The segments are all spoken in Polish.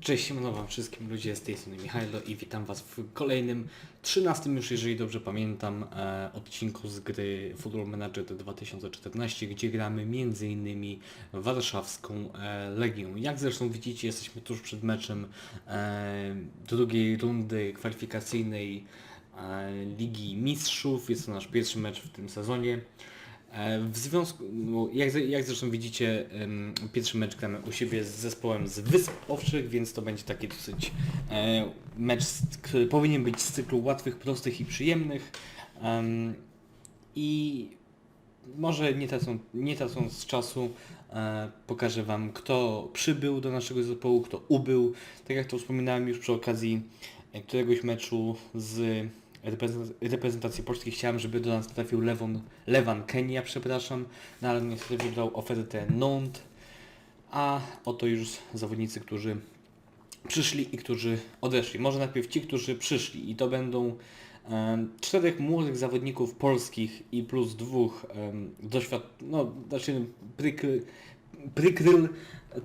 Cześć, siemano wam wszystkim ludzie, z tej strony Michailo i witam was w kolejnym, 13 już jeżeli dobrze pamiętam, e, odcinku z gry Football Manager 2014, gdzie gramy m.in. warszawską e, Legią. Jak zresztą widzicie, jesteśmy tuż przed meczem e, drugiej rundy kwalifikacyjnej e, Ligi Mistrzów. Jest to nasz pierwszy mecz w tym sezonie. E, W związku, no, jak, jak zresztą widzicie, pierwszy mecz gramy u siebie z zespołem z Wysp Owczych, więc to będzie taki dosyć e, mecz, który powinien być z cyklu łatwych, prostych i przyjemnych. Em, I może nie tracąc, nie tracąc czasu, e, pokażę Wam, kto przybył do naszego zespołu, kto ubył. Tak jak to wspominałem już przy okazji któregoś meczu z reprezentacji polskiej, chciałem, żeby do nas trafił Lewon, Lewan Kenia, przepraszam, no ale niestety wybrał ofertę Nantes, a oto już zawodnicy, którzy przyszli i którzy odeszli. Może najpierw ci, którzy przyszli i to będą em, czterech młodych zawodników polskich i plus dwóch um, doświad... no znaczy prykry, Prykryl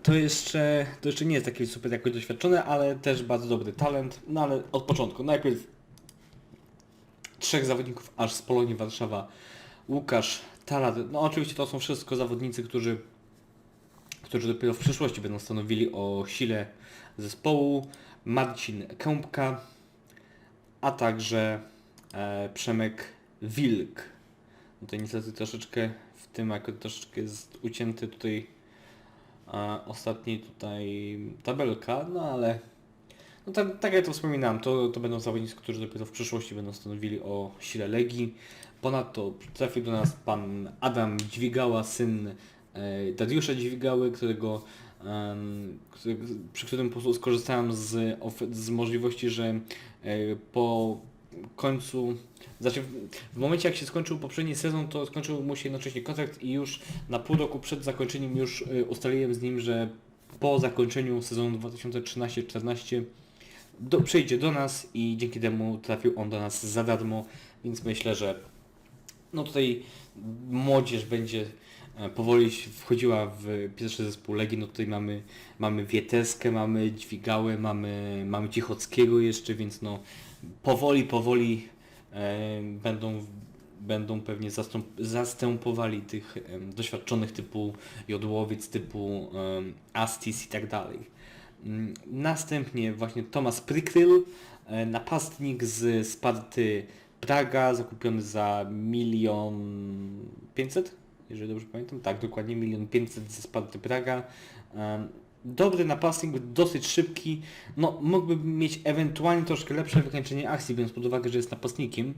to jeszcze, to jeszcze nie jest taki super jakoś doświadczony, ale też bardzo dobry talent. No ale od początku. Najpierw trzech zawodników aż z Polonii Warszawa. Łukasz Talat. No oczywiście to są wszystko zawodnicy, którzy, którzy dopiero w przyszłości będą stanowili o sile zespołu. Marcin Kępka, a także e, Przemek Wilk. No to niestety troszeczkę w tym jako troszeczkę jest ucięty tutaj a ostatni tutaj tabelka, no ale no tak, tak jak to wspominałem, to, to będą zawodnicy, którzy dopiero w przyszłości będą stanowili o sile Legii. Ponadto trafił do nas pan Adam Dźwigała, syn e, Dariusza Dźwigały, którego, przy którym skorzystałem z, z możliwości, że e, po końcu, znaczy w, momencie jak się skończył poprzedni sezon, to skończył mu się jednocześnie kontrakt i już na pół roku przed zakończeniem już y, ustaliłem z nim, że po zakończeniu sezonu 2013-14 do, przyjdzie do nas i dzięki temu trafił on do nas za darmo, więc myślę, że no tutaj młodzież będzie e, powoli wchodziła w pierwszy zespół Legii, no tutaj mamy, mamy Wieteskę, mamy Dźwigałę, mamy, mamy Cichockiego jeszcze, więc no powoli, powoli e, będą, będą pewnie zastąp, zastępowali tych em, doświadczonych typu Jodłowiec, typu em, Astis i tak dalej. Mm, Następnie właśnie Tomasz Prykryl, e, napastnik z Sparty Praga, zakupiony za milion pięćset, jeżeli dobrze pamiętam. Tak, dokładnie milion pięćset ze Sparty Praga. Dobry napastnik, dosyć szybki. No, mógłby mieć ewentualnie troszkę lepsze wykończenie akcji, biorąc pod uwagę, że jest napastnikiem,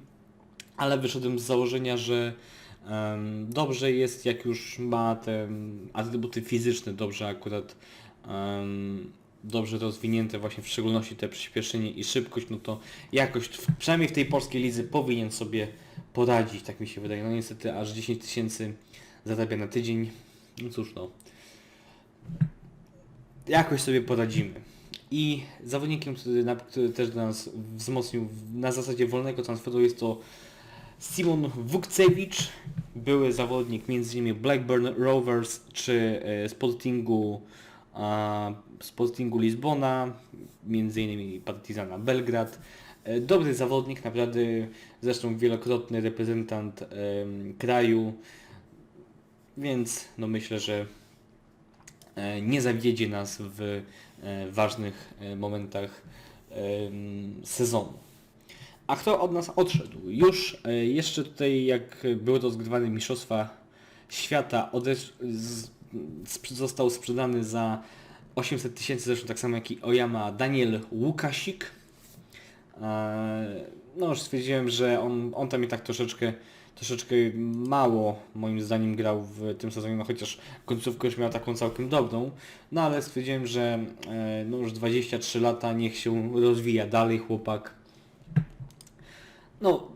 ale wyszedłem z założenia, że dobrze jest, jak już ma te um, atrybuty fizyczne, dobrze akurat em, dobrze rozwinięte, właśnie w szczególności te przyspieszenie i szybkość, no to jakoś, w- przynajmniej w tej polskiej lidze powinien sobie poradzić, tak mi się wydaje. No niestety aż 10 tysięcy zarabia na tydzień. No cóż no. Jakoś sobie poradzimy. I zawodnikiem, który, na, który też do nas wzmocnił na zasadzie wolnego transferu jest to Simon Wukcewicz, były zawodnik m.in. Blackburn Rovers czy e, Sportingu, Sportingu Lizbona, m.in. Partizana Belgrad. E, Dobry zawodnik, naprawdę zresztą wielokrotny reprezentant kraju, więc no myślę, że e, nie zawiedzie nas w e, ważnych momentach sezonu. A kto od nas odszedł? Już jeszcze tutaj, jak były rozgrywane Mistrzostwa Świata, odesz- z, został sprzedany za 800 tysięcy, zresztą tak samo jak i Oyama, Daniel Łukasik. E, No już stwierdziłem, że on, on tam i tak troszeczkę, troszeczkę mało moim zdaniem grał w tym sezonie, no chociaż końcówkę już miał taką całkiem dobrą, no ale stwierdziłem, że e, no już 23 lata, niech się rozwija dalej chłopak. No,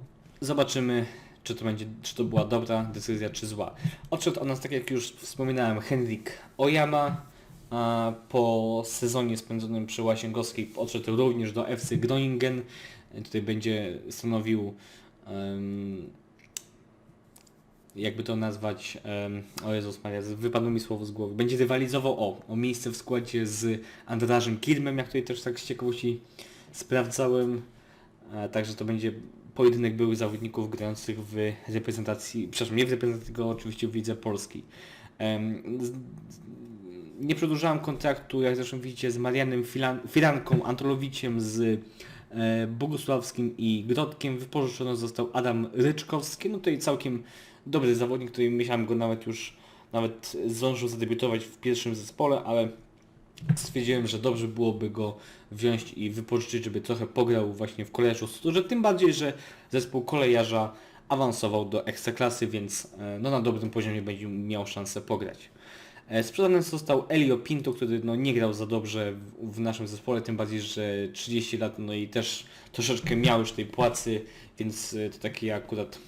zobaczymy, czy to będzie, czy to była dobra decyzja, czy zła. Odszedł od nas, tak jak już wspominałem, Henrik Oyama. A po sezonie spędzonym przy Łasięgowskiej odszedł również do FC Groningen. Tutaj będzie stanowił em, jakby to nazwać, em, o Jezus Maria, wypadło mi słowo z głowy, będzie rywalizował o, o miejsce w składzie z Andrażem Kirmem, jak tutaj też tak z ciekawości sprawdzałem. E, Także to będzie pojedynek byłych zawodników grających w reprezentacji, przepraszam, nie w reprezentacji, tylko oczywiście w Lidze Polskiej. Nie przedłużałem kontraktu, jak zresztą widzicie, z Marianem Filan, Firanką, Antrolowiciem, z e, Bogusławskim i Grodkiem. Wypożyczony został Adam Ryczkowski, no tutaj całkiem dobry zawodnik, który myślałem go nawet już, nawet zdążył zadebiutować w pierwszym zespole, ale stwierdziłem, że dobrze byłoby go wziąć i wypożyczyć, żeby trochę pograł właśnie w kolejarzu Studze, tym bardziej, że zespół kolejarza awansował do ekstraklasy, więc e, no, na dobrym poziomie będzie miał szansę pograć. E, Sprzedany został Elio Pinto, który no, nie grał za dobrze w, naszym zespole, tym bardziej, że 30 lat, no i też troszeczkę miał już tej płacy, więc e, to taki akurat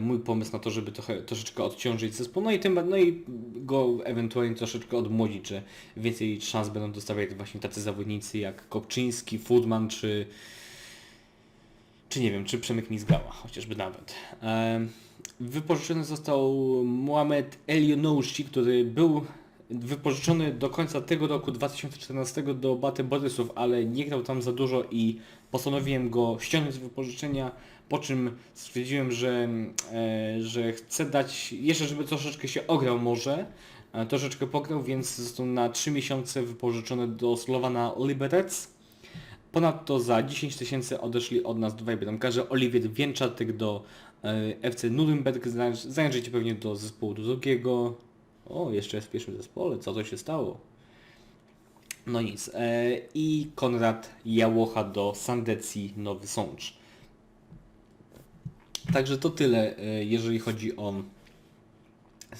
mój pomysł na to, żeby trochę, troszeczkę odciążyć zespół, no i, tym, no i go ewentualnie troszeczkę odmłodzić, że więcej szans będą dostawiać właśnie tacy zawodnicy jak Kopczyński, Foodman czy czy nie wiem, czy Przemek Mizgała, chociażby nawet. Em, Wypożyczony został Mohamed Elionouchi, który był wypożyczony do końca tego roku 2014 do Baty Borysów, ale nie grał tam za dużo i postanowiłem go ściągnąć z wypożyczenia, po czym stwierdziłem, że, e, że chcę dać jeszcze, żeby troszeczkę się ograł może, e, troszeczkę pograł, więc został na 3 miesiące wypożyczony do Slowana Liberec. Ponadto za 10 tysięcy odeszli od nas dwaj bramkarze, Oliwier Wienczatyk do e, FC Nuremberg, zajrzyjcie pewnie do zespołu drugiego. O, jeszcze jest w pierwszym zespole, co to się stało? No nic. I Konrad Jałocha do Sandecji Nowy Sącz. Także to tyle, e, jeżeli chodzi o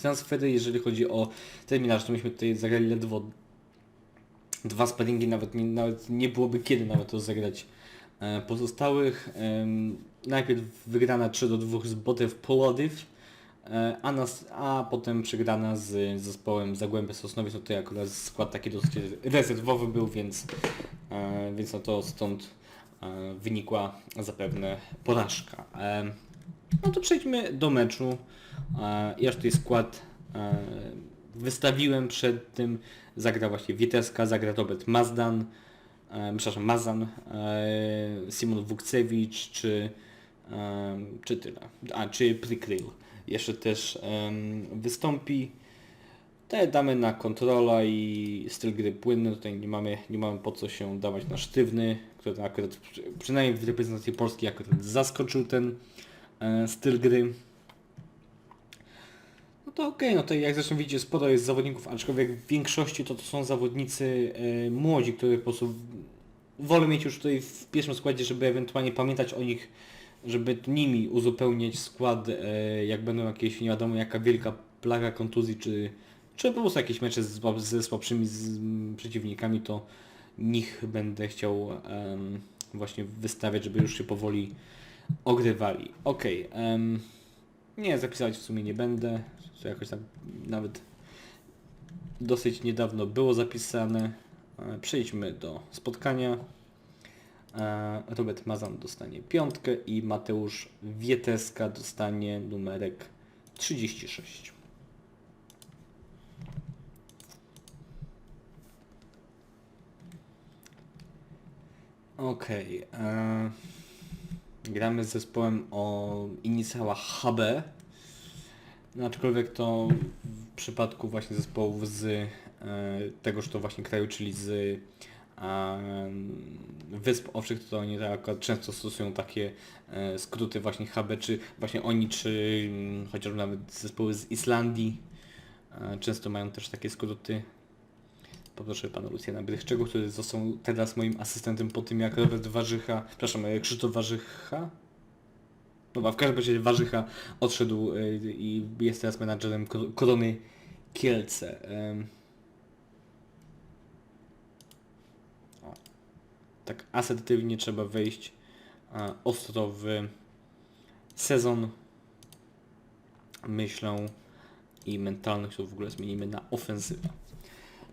transfery, jeżeli chodzi o terminarz, to myśmy tutaj zagrali ledwo dwa sparingi, nawet nie, nawet nie byłoby kiedy nawet to zagrać e, pozostałych. Najpierw wygrana 3 do 2 z Botew Polodyw, e, a, nas, a potem przegrana z zespołem Zagłębie Sosnowiec, no to akurat skład taki dosyć rezerwowy był, więc, więc no to stąd wynikła zapewne porażka. No to przejdźmy do meczu. E, Ja już tutaj skład e, wystawiłem przed tym. Zagra właśnie Wieteska, zagra Robert Mazdan, e, przepraszam, Mazan, Simon Wukcewicz, czy, czy tyle. A, czy Prikryl. Jeszcze też wystąpi. Te damy na kontrola i styl gry płynny. Tutaj nie mamy, nie mamy po co się dawać na sztywny, który akurat przy- przynajmniej w reprezentacji Polski akurat zaskoczył ten styl gry. No to okej, no to jak zresztą widzicie, sporo jest zawodników, aczkolwiek w większości to, to są zawodnicy e, młodzi, których po prostu wolę mieć już tutaj w pierwszym składzie, żeby ewentualnie pamiętać o nich, żeby nimi uzupełniać skład, e, jak będą jakieś nie wiadomo jaka wielka plaga kontuzji, czy, czy po prostu jakieś mecze z, ze słabszymi z, przeciwnikami, to nich będę chciał właśnie wystawiać, żeby już się powoli ogrywali. Okej, em, nie, zapisywać w sumie nie będę. To jakoś tak nawet dosyć niedawno było zapisane. E, Przejdźmy do spotkania. E, Robert Mazan dostanie piątkę i Mateusz Wieteska dostanie numerek 36. Okej. e, gramy z zespołem o inicjałach HB. No, aczkolwiek to w przypadku właśnie zespołów z e, tegoż to właśnie kraju, czyli z e, Wysp Owczych, to oni tak często stosują takie e, skróty właśnie HB, czy właśnie oni, czy mm, chociażby nawet zespoły z Islandii e, często mają też takie skróty. Poproszę pana Lucjana Brychczego, który został teraz moim asystentem po tym jak Robert Warzycha, przepraszam, e, Krzysztof Warzycha, Dobra, w każdym razie Warzycha odszedł y, i jest teraz menadżerem Ko- Korony Kielce. Tak asertywnie trzeba wejść ostro w sezon, myślą i mentalność to w ogóle zmienimy na ofensywę.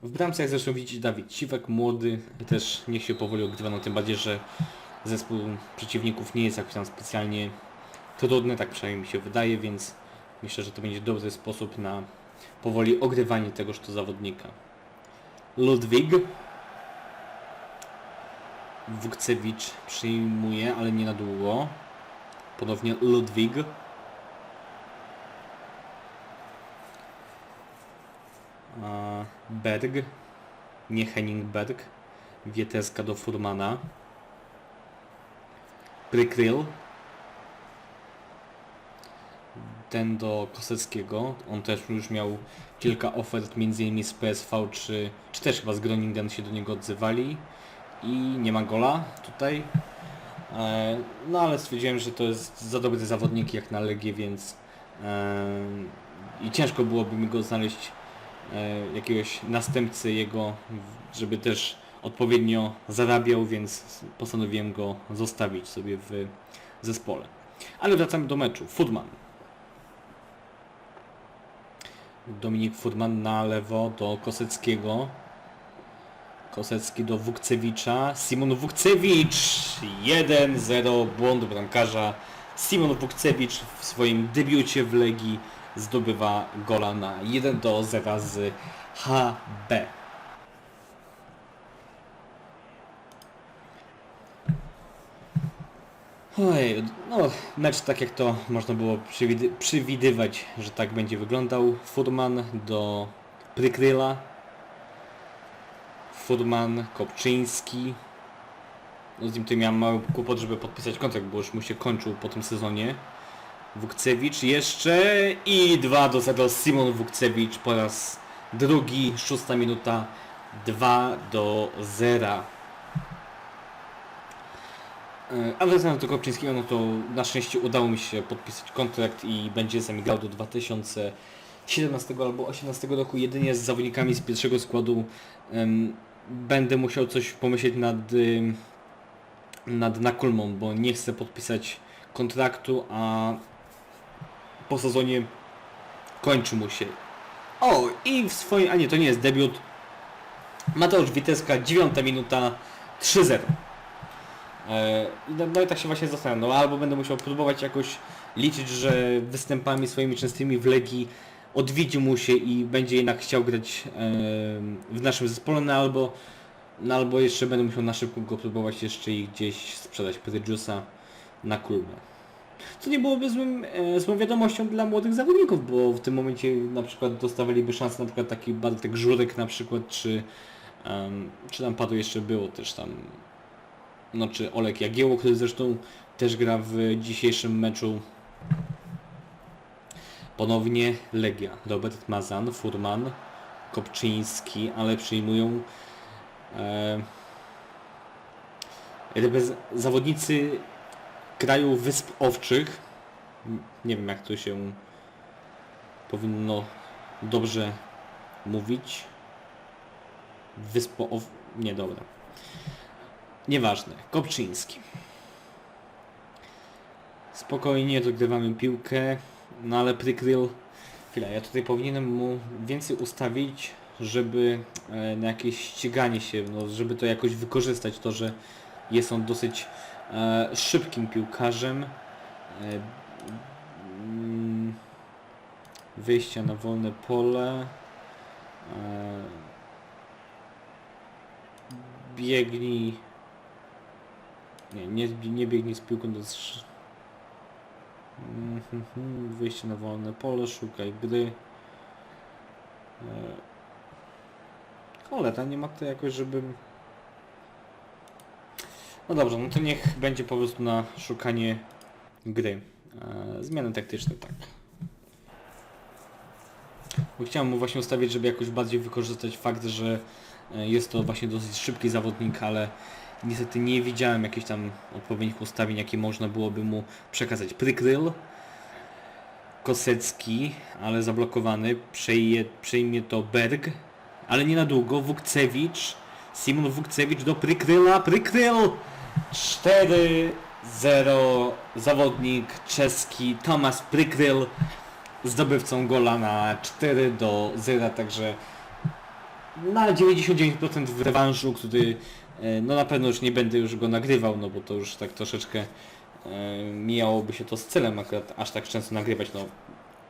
W bramce jak zresztą widzicie Dawid Ciwek, młody, też niech się powoli ogrywa, no tym bardziej, że zespół przeciwników nie jest jakoś tam specjalnie trudne, tak przynajmniej mi się wydaje, więc myślę, że to będzie dobry sposób na powoli ogrywanie tegoż to zawodnika. Ludwig. Wukcewicz przyjmuje, ale nie na długo. Ponownie Ludwig. Berg. Nie Henning Berg. Wieteska do Furmana. Prykryl. Ten do Koseckiego. On też już miał kilka ofert, m.in. z PSV, czy, czy też chyba z Groningen się do niego odzywali. I nie ma gola tutaj. E, No ale stwierdziłem, że to jest za dobry zawodnik jak na Legię, więc e, i ciężko byłoby mi go znaleźć jakiegoś następcy jego, żeby też odpowiednio zarabiał, więc postanowiłem go zostawić sobie w zespole. Ale wracamy do meczu. Footman. Dominik Furman na lewo do Koseckiego. Kosecki do Wukcewicza. Simon Wukcewicz! 1-0 błąd bramkarza. Simon Wukcewicz w swoim debiucie w Legii zdobywa gola na 1 do 0 z HB. Ojej, no mecz tak jak to można było przewidy- przewidywać, że tak będzie wyglądał. Furman do Prykryla. Furman, Kopczyński. No z nim tutaj miałem mały kłopot, żeby podpisać kontrakt, bo już mu się kończył po tym sezonie. Wukcewicz jeszcze i 2 do 0 Simon Wukcewicz po raz drugi, szósta minuta 2 do 0. E, A wracając do Kopczyńskiego, no to na szczęście udało mi się podpisać kontrakt i będzie z do 2017 albo 2018 roku jedynie z zawodnikami z pierwszego składu. Będę musiał coś pomyśleć nad, nad Nakulmą, bo nie chcę podpisać kontraktu, a po sezonie kończy mu się. O, i w swoim... A nie, to nie jest debiut. Mateusz Witeska, 9 minuta, 3-0. E, No, no i tak się właśnie zastanawiam, no albo będę musiał próbować jakoś liczyć, że występami swoimi częstymi w Legii odwiedzi mu się i będzie jednak chciał grać e, w naszym zespole, no albo, no albo jeszcze będę musiał na szybko go próbować jeszcze i gdzieś sprzedać Prydziusa na klubę. Co nie byłoby złym, e, złą wiadomością dla młodych zawodników, bo w tym momencie na przykład dostawaliby szansę na przykład taki Bartek Żurek na przykład, czy, em, czy tam paru jeszcze było też tam no czy Olek Jagiełło, który zresztą też gra w dzisiejszym meczu. Ponownie Legia. Robert Mazan, Furman, Kopczyński, ale przyjmują e, zawodnicy kraju Wysp Owczych. Nie wiem jak to się powinno dobrze mówić. Wyspo Ow... Nie, dobra. Nieważne. Kopczyński. Spokojnie dogrywamy piłkę, no ale Prykryl... Chwila, ja tutaj powinienem mu więcej ustawić, żeby e, na jakieś ściganie się, no, żeby to jakoś wykorzystać, to, że jest on dosyć szybkim piłkarzem. E, mm, wyjścia na wolne pole. E, biegnij nie, nie, nie biegnij z piłką do. Mhm, Wyjście na wolne pole, szukaj gry. E, Cholera, nie ma to jakoś, żebym... No dobrze, no to niech będzie po prostu na szukanie gry. E, Zmiany taktyczne, tak. Bo chciałem mu właśnie ustawić, żeby jakoś bardziej wykorzystać fakt, że e, jest to właśnie dosyć szybki zawodnik, ale Niestety nie widziałem jakichś tam odpowiednich ustawień, jakie można byłoby mu przekazać. Prykryl, Kosecki, ale zablokowany, Przejje, przejmie to Berg, ale nie na długo, Wukcewicz, Simon Wukcewicz do Prykryla, Prykryl! 4-0, zawodnik czeski Tomasz Prykryl, zdobywcą gola na 4 do 0, także na 99% w rewanżu, który e, no na pewno już nie będę już go nagrywał, no bo to już tak troszeczkę e, mijałoby się to z celem akurat aż tak często nagrywać, no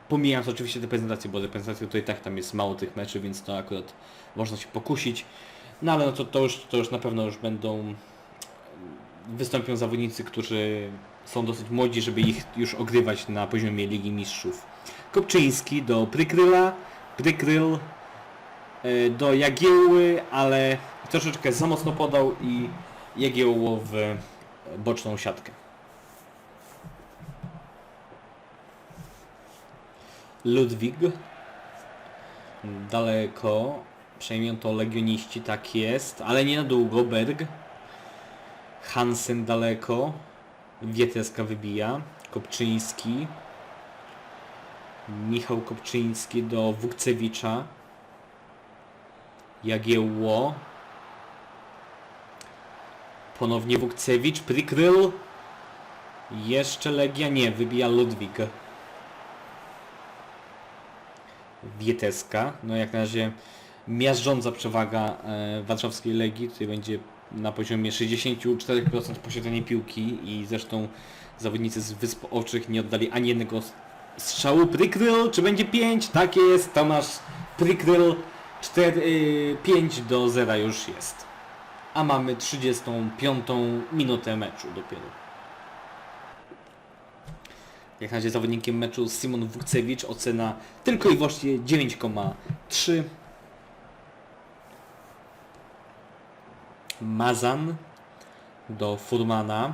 pomijając oczywiście te prezentacje, bo to i tak tam jest mało tych meczy, więc to akurat można się pokusić. No ale no to, to, już, to już na pewno już będą wystąpią zawodnicy, którzy są dosyć młodzi, żeby ich już ogrywać na poziomie Ligi Mistrzów. Kopczyński do Prykryla, Prykryl e, do Jagiełły, ale troszeczkę za mocno podał i Jagiełło w boczną siatkę. Ludwig daleko przejmią to legioniści, tak jest, ale nie na długo, Berg Hansen daleko. Wieteska wybija. Kopczyński. Michał Kopczyński do Wukcewicza. Jagiełło. Ponownie Wukcewicz. Prikryl. Jeszcze Legia nie. Wybija Ludwik. Wieteska. No jak na razie miażdżąca przewaga e, warszawskiej Legii. Tutaj będzie na poziomie 64% posiadania piłki i zresztą zawodnicy z Wysp Owczych nie oddali ani jednego strzału. Prykryl, czy będzie 5? Tak jest, Tomasz Prykryl 4, y, 5 do 0 już jest. A mamy 35 minutę meczu dopiero. Jak na razie zawodnikiem meczu Simon Wukcewicz, ocena tylko i wyłącznie 9,3. Mazan do Furmana.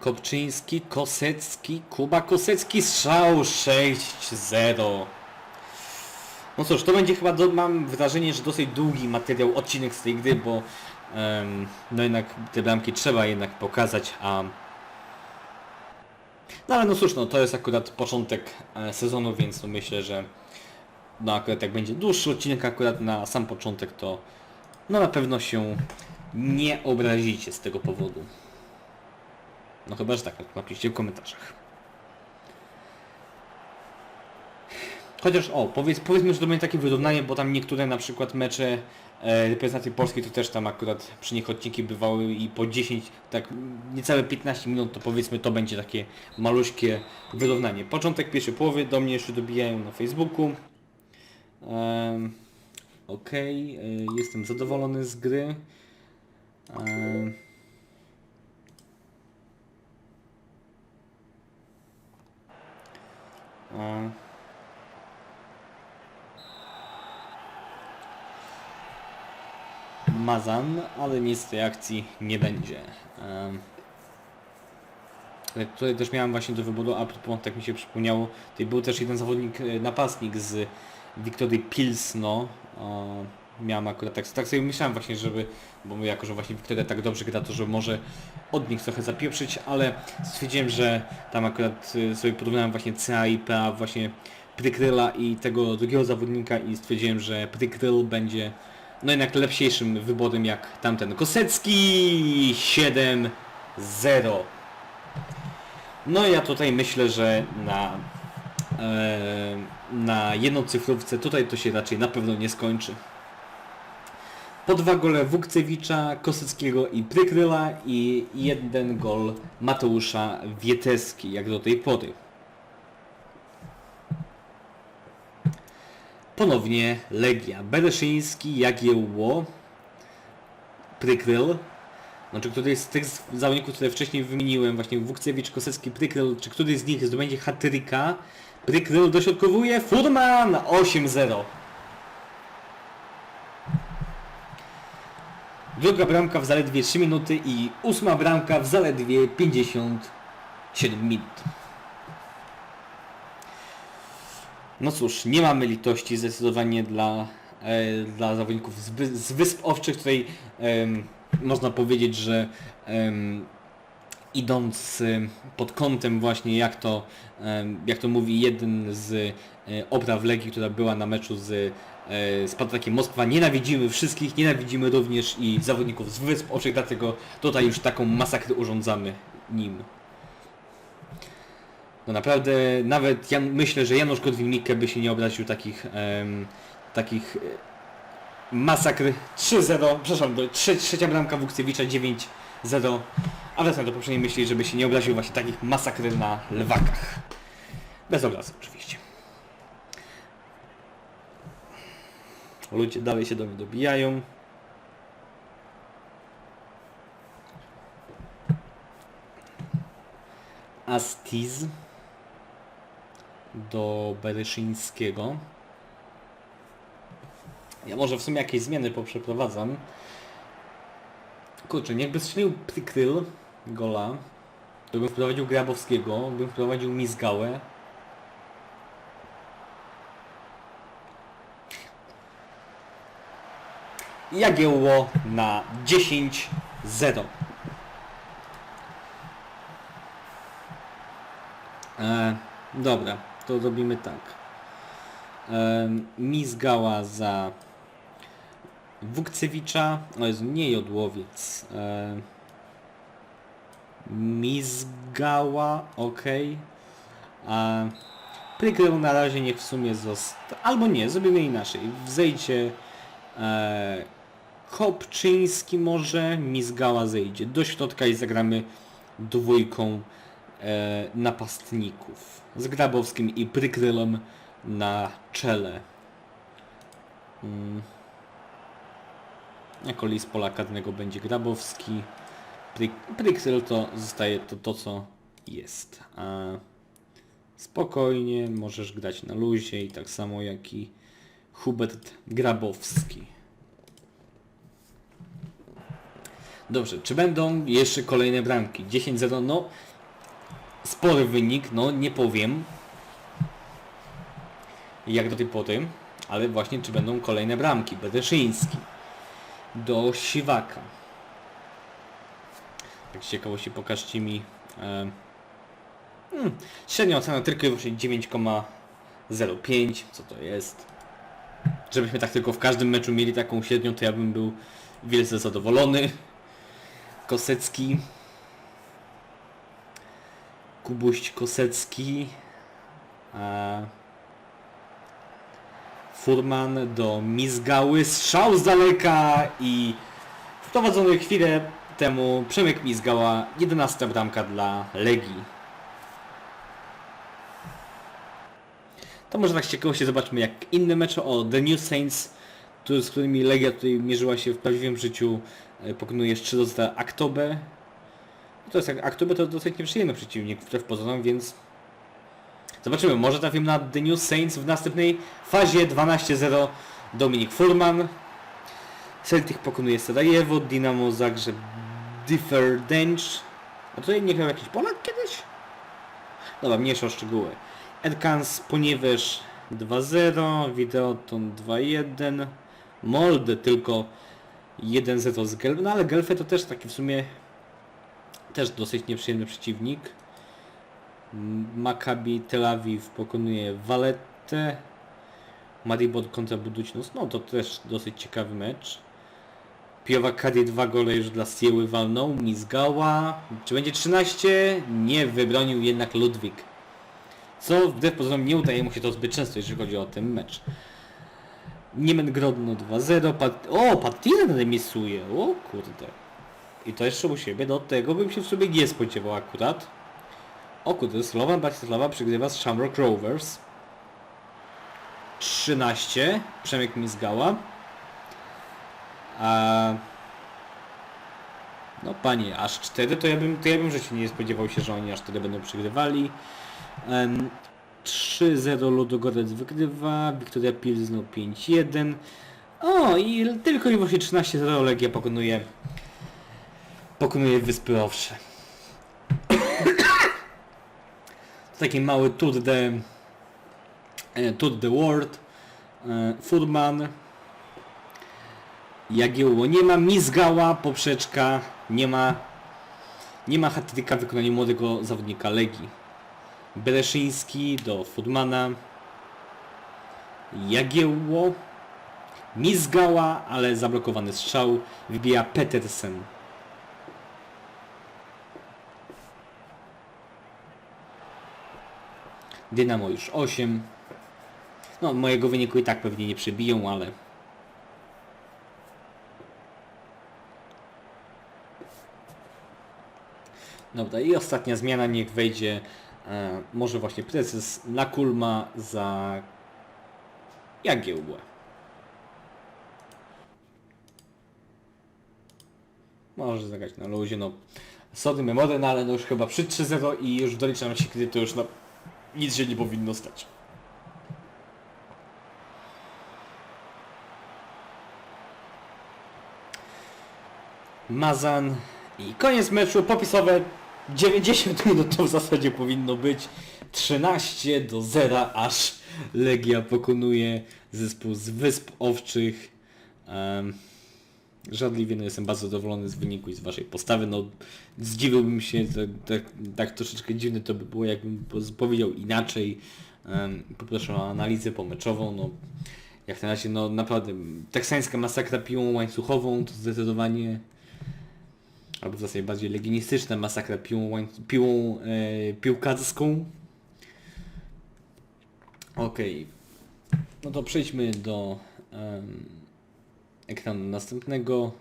Kopczyński, Kosecki, Kuba Kosecki, strzał 6-0. No cóż, to będzie chyba, do, mam wrażenie, że dosyć długi materiał, odcinek z tej gry, bo em, no jednak te bramki trzeba jednak pokazać, a no ale no cóż, no to jest akurat początek e, sezonu, więc no myślę, że no akurat jak będzie dłuższy odcinek akurat na sam początek, to no na pewno się nie obrazicie z tego powodu. No chyba, że tak, napiszcie w komentarzach. Chociaż o, powiedz, powiedzmy, że to będzie takie wyrównanie, bo tam niektóre na przykład mecze e, reprezentacji polskiej to też tam akurat przy nich odcinki bywały i po 10, tak niecałe 15 minut, to powiedzmy to będzie takie maluśkie wyrównanie. Początek pierwszej połowy do mnie jeszcze dobijają na Facebooku. Em, Okej, y, jestem zadowolony z gry. Em, o. Mazan, ale nic z tej akcji nie będzie. Tutaj też miałem właśnie do wyboru, a propos, tak mi się przypomniało, tutaj był też jeden zawodnik, e, napastnik z Wiktorii Pilsno. Miałem akurat tak, tak sobie myślałem właśnie, żeby, bo jako, że właśnie Wiktoria tak dobrze gra, to że może od nich trochę zapieprzyć, ale stwierdziłem, że tam akurat y, sobie porównałem właśnie CA i PA właśnie Prykryla i tego drugiego zawodnika i stwierdziłem, że Prykryl będzie no jednak lepsiejszym wyborem jak tamten. Kosecki 7-0. No ja tutaj myślę, że na, na jednocyfrówce tutaj to się raczej na pewno nie skończy. Po dwa gole Wukcewicza, Koseckiego i Prykryla i jeden gol Mateusza Wieteski, jak do tej pory. Ponownie Legia. Bereszyński, Jagiełło, Prykryl. Znaczy któryś z tych zawodników, które wcześniej wymieniłem, właśnie Wukcewicz, Kosecki, Prykryl, czy któryś z nich zdobędzie hat-tricka. Prykryl dośrodkowuje, Furman 8-0. Druga bramka w zaledwie 3 minuty i ósma bramka w zaledwie 57 minut. No cóż, nie mamy litości zdecydowanie dla, e, dla zawodników z, z Wysp Owczych. Tutaj em, można powiedzieć, że em, idąc em, pod kątem właśnie jak to, jak to mówi jeden z e, opraw Legii, która była na meczu z e, Spartakiem Moskwa, nienawidzimy wszystkich, nienawidzimy również i zawodników z Wysp Owczych, dlatego tutaj już taką masakrę urządzamy nim. No naprawdę, nawet ja myślę, że Janusz Korwin-Mikke by się nie obraził takich, takich e, masakr 3-0, przepraszam, to trze, trzecia bramka Wukcewicza 9-0, A wracam do poprzedniej myśli, żeby się nie obraził właśnie takich masakry na lewakach. Bez obrazu oczywiście. Ludzie dalej się do mnie dobijają. Astiz do Bereszyńskiego. Ja może w sumie jakieś zmiany poprzeprowadzam. Kurczę, niechby strzelił Prikryl gola, to bym wprowadził Grabowskiego, bym wprowadził Mizgałę. Jagiełło na 10-0. E, dobra, to robimy tak. E, Mizgała za Wukcewicza, o Jezu, nie Jodłowiec. E, Mizgała, ok. A Prykrył na razie niech w sumie został. Albo nie, zrobimy inaczej. Wzejdzie e, Kopczyński może, Mizgała zejdzie do środka i zagramy dwójką e, napastników. Z Grabowskim i Prykrylem na czele. Mm. Jako list pola karnego będzie Grabowski. Pryk- Prykryl to zostaje to, to co jest. A spokojnie możesz grać na luzie i tak samo jak i Hubert Grabowski. Dobrze, czy będą jeszcze kolejne bramki? 10-0, no spory wynik, no nie powiem jak do tej pory, ale właśnie czy będą kolejne bramki. Bedeszyński do Siwaka. Tak z ciekawości pokażcie mi e, hmm, średnia ocena tylko i wyłącznie 9,05 co to jest? Żebyśmy tak tylko w każdym meczu mieli taką średnią to ja bym był wielce zadowolony. Kosecki. Kubuś Kosecki. E, Furman do Mizgały, strzał z daleka i wprowadzony chwilę temu Przemek Mizgała, 11 bramka dla Legii. To może tak z ciekawości zobaczmy jak inne mecze o The New Saints, z którymi Legia tutaj mierzyła się w prawdziwym życiu, e, pokonuje 3 do 0 Aktobę. To jest jak Aktobę to dosyć nieprzyjemny przeciwnik wbrew pozorom, więc Zobaczymy, może trafimy na The New Saints w następnej fazie 12-0 Dominik Furman. Celtic pokonuje Sarajewo, Dynamo Zagrzeb Differdench. A tutaj nie grał jakiś Polak kiedyś? Dobra, mniejsza o szczegóły. Erkans Poniewierz 2-0, Videoton 2-1, Molde tylko 1-0 z Gelfem, no ale Gelfę to też taki w sumie też dosyć nieprzyjemny przeciwnik. Maccabi Tel Awiw pokonuje Valette. Maribor kontra Budućnost. No to też dosyć ciekawy mecz. Pijowa Kadi dwa gole już dla Sieły walną. Mizgała. Czy będzie 13? Nie, wybronił jednak Ludwik. Co wbrew pozorom nie udaje mu się to zbyt często, jeżeli chodzi o ten mecz. Niemen Grodno 2-0. Pat... O, Partizan remisuje. O kurde. I to jeszcze u siebie. Do tego bym się w sobie nie spodziewał akurat. O kurde, Slovan Bratislava przegrywa z Shamrock Rovers. 13. Przemek Mizgała. A... No panie, aż 4 to ja bym, to ja bym w nie spodziewał się, że oni aż tyle będą przegrywali. Um, 3-0 Ludogorec wygrywa, Wiktoria Pilzno 5-1. O i tylko i wyłącznie 13-0 Legia pokonuje pokonuje Wyspy Owsze. Taki mały tour de e, tour de world e, Furman. Jagiełło nie ma Mizgała, poprzeczka nie ma nie ma hatryka w wykonaniu młodego zawodnika Legii. Bereszyński do Furmana. Jagiełło Mizgała, ale zablokowany strzał wybija Petersen Dynamo już 8. No, mojego wyniku i tak pewnie nie przebiją, ale... Dobra, i ostatnia zmiana, niech wejdzie e, może właśnie prezes Nakulma za Jagiełłę. Może zagrać na luzie, no. Sody memory, no ale no już chyba przy 3-0 i już doliczam się, kiedy to już no, nic się nie powinno stać. Mazan i koniec meczu popisowe. 90 minut to w zasadzie powinno być. 13 do 0 aż Legia pokonuje zespół z Wysp Owczych. Um, Żadliwie no jestem bardzo zadowolony z wyniku i z waszej postawy no zdziwiłbym się tak, tak, tak troszeczkę dziwne to by było jakbym po- powiedział inaczej um, poproszę o analizę pomeczową no jak na razie no naprawdę teksańska masakra piłą łańcuchową to zdecydowanie albo w zasadzie bardziej legionistyczna masakra piłą, piłą e, piłkarską. Okej. No to przejdźmy do em, ekranu następnego.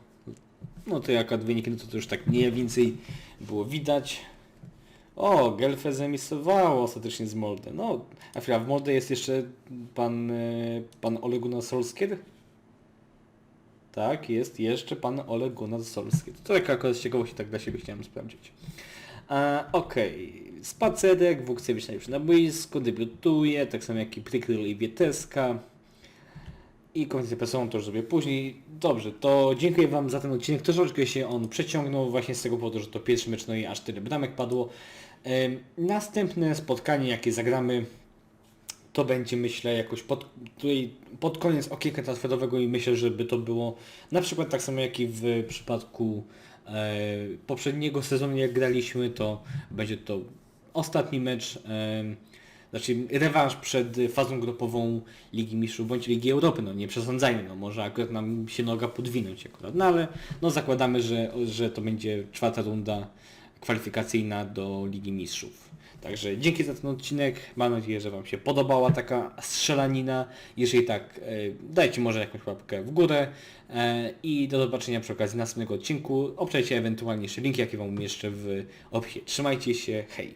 No to jak wyniki, to, to już tak mniej więcej było widać. O, Gelfę zemisowało ostatecznie z Molde. No, a chwila, w Molde jest jeszcze pan, e, pan Ole Gunnar Solskjaer? Tak, jest jeszcze pan Ole Gunnar Solskjaer. To taka akurat z ciekawości tak dla siebie chciałem sprawdzić. E, Okej, spacerek, Wukcewicz już na boisku, debiutuje, tak samo jak i Prykryl i Wieteska. I konferencję prasową to już zrobię później. Dobrze, to dziękuję Wam za ten odcinek. Troszeczkę się on przeciągnął właśnie z tego powodu, że to pierwszy mecz, no i aż tyle bramek padło. Następne spotkanie, jakie zagramy, to będzie myślę jakoś pod, tutaj pod koniec okienka transferowego i myślę, żeby to było na przykład tak samo jak i w przypadku e, poprzedniego sezonu jak graliśmy, to będzie to ostatni mecz, e, znaczy rewanż przed fazą grupową Ligi Mistrzów bądź Ligi Europy, no nie przesądzajmy, no może akurat nam się noga podwinąć akurat, no ale no zakładamy, że, że to będzie czwarta runda kwalifikacyjna do Ligi Mistrzów. Także dzięki za ten odcinek. Mam nadzieję, że Wam się podobała taka strzelanina. Jeżeli tak, e, dajcie może jakąś łapkę w górę e, i do zobaczenia przy okazji następnego odcinku. Obczajcie ewentualnie jeszcze linki, jakie Wam umieszczę w opisie. Trzymajcie się, hej!